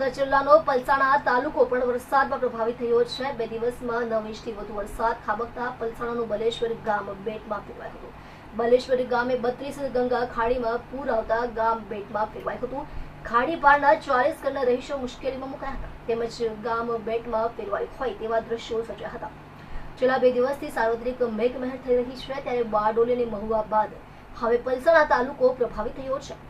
વડોદરા જિલ્લાનો પલસાણા તાલુકો પણ વરસાદમાં પ્રભાવિત થયો છે. બે દિવસમાં નવ ઇંચથી વધુ વરસાદ ખાબકતા પલસાણાનું બલેશ્વર ગામ બેટમાં ફેરવાયું હતું. બલેશ્વર ગામે બત્રીસ ગંગા ખાડીમાં પૂર આવતા ગામ બેટમાં ફેરવાયું હતું. ખાડી પારના ચાલીસ ઘરના રહીશો મુશ્કેલીમાં મુકાયા હતા. તેમજ ગામ બેટમાં ફેરવાયું હોય તેવા દ્રશ્યો સર્જાયા હતા. છેલ્લા બે દિવસથી સાર્વત્રિક મેઘમહેર થઈ રહી છે, ત્યારે બારડોલી અને મહુવા બાદ હવે પલસાણા તાલુકો પ્રભાવિત થયો છે.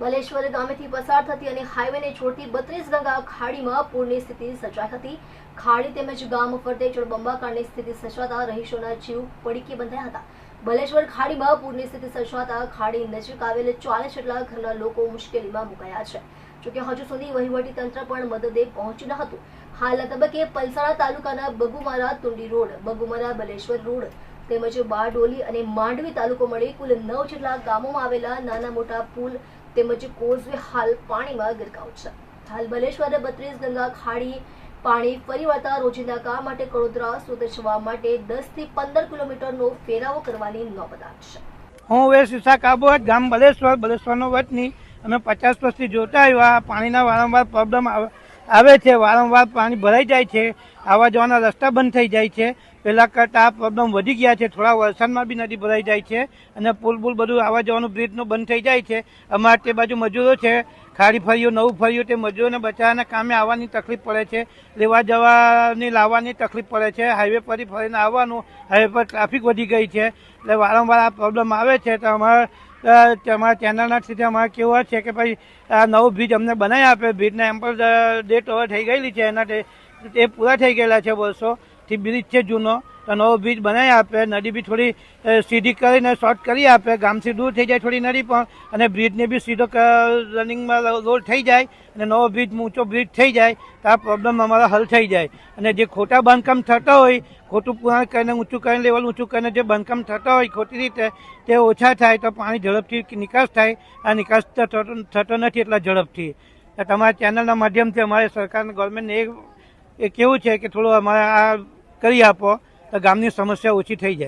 બલેશ્વર ગામેથી પસાર થતી અને હાઈવેને છોડતી બત્રીસ ગંગા ખાડીમાં પૂરની સ્થિતિ સર્જાઈ હતી. ખાડી તેમજ ગામ ફરતે જળબંબાકારની સ્થિતિ સર્જાતા રહીશોના જીવ પડીકી બંધાયા હતા. બલેશ્વર ખાડીમાં પૂરની સ્થિતિ સર્જાતા ખાડી નજીક આવેલ ચાલીસ જેટલા ઘરના લોકો મુશ્કેલીમાં મુકાયા છે. જોકે હજુ સુધી વહીવટી તંત્ર પણ મદદે પહોંચ્યું ન હતું. હાલના તબક્કે પલસાણા તાલુકાના બગુમારા તુંડી રોડ, બગુમારા બલેશ્વર રોડ તેમજ બારડોલી અને માંડવી તાલુકો મળી કુલ નવ જેટલા ગામોમાં આવેલા નાના મોટા પુલ તેમજ કોઝવે હાલ પાણીમાં ગરકાવ છે. હાલ બલેશ્વર બત્રીસ ગંગા ખાડી પાણી ફરી વળતા રોજિંદા કામ માટે કડોદરા સુરત માટે દસથી પંદર કિલોમીટરનો ફેરાવો કરવાની નોબત છે. હું હવે સીસા કાબોટ, ગામ બલેશ્વર, બલેશ્વરનો વતની. અમે પચાસ વર્ષથી જોતા આવ્યા. પાણીના વારંવાર પ્રોબ્લેમ આવે છે. વારંવાર પાણી ભરાઈ જાય છે. આવવા જવાના રસ્તા બંધ થઈ જાય છે. પહેલાં કરતાં આ પ્રોબ્લેમ વધી ગયા છે. થોડા વરસાદમાં બી નદી ભરાઈ જાય છે અને પુલ બુલ બધું આવવા જવાનું બ્રિજનું બંધ થઈ જાય છે. અમારે તે બાજુ મજૂરો છે. ખાડી ફર્યું નવું ફર્યું તે મજૂરોને બચાવવાના કામે આવવાની તકલીફ પડે છે. લેવા જવાની, લાવવાની તકલીફ પડે છે. હાઈવે પરથી ફરીને આવવાનું, હાઈવે પર ટ્રાફિક વધી ગઈ છે. એટલે વારંવાર આ પ્રોબ્લેમ આવે છે. તો અમારે અમારા ચેનલના સ્થિતિ અમારે કેવું છે કે ભાઈ આ નવું બ્રિજ અમને બનાવી આપે. બ્રિજના એમ પણ ડેટ ઓવર થઈ ગયેલી છે. એના તે પૂરા થઈ ગયેલા છે વર્ષોથી બ્રિજ છે જૂનો. તો નવો બ્રિજ બનાવી આપે. નદી બી થોડી સીધી કરીને શોર્ટ કરી આપે. ગામથી દૂર થઈ જાય થોડી નદી પણ. અને બ્રિજને બી સીધો રનિંગમાં રોડ થઈ જાય. અને નવો બ્રિજ, ઊંચો બ્રિજ થઈ જાય. તો આ પ્રોબ્લેમ અમારો હલ થઈ જાય. અને જે ખોટા બાંધકામ થતા હોય, ખોટું પુરાણ કરીને, ઊંચું કરીને, લેવલ ઊંચું કરીને જે બાંધકામ થતા હોય, ખોટી રીતે, તે ઓછા થાય તો પાણી ઝડપથી નિકાસ થાય. આ નિકાસ થતો થતો નથી એટલા ઝડપથી. તમારા ચેનલના માધ્યમથી અમારે સરકારને ગવર્મેન્ટને એ એ કેવું છે કે થોડું અમારે આ કરી આપો, તો ગામની સમસ્યા ઓછી થઈ જાય.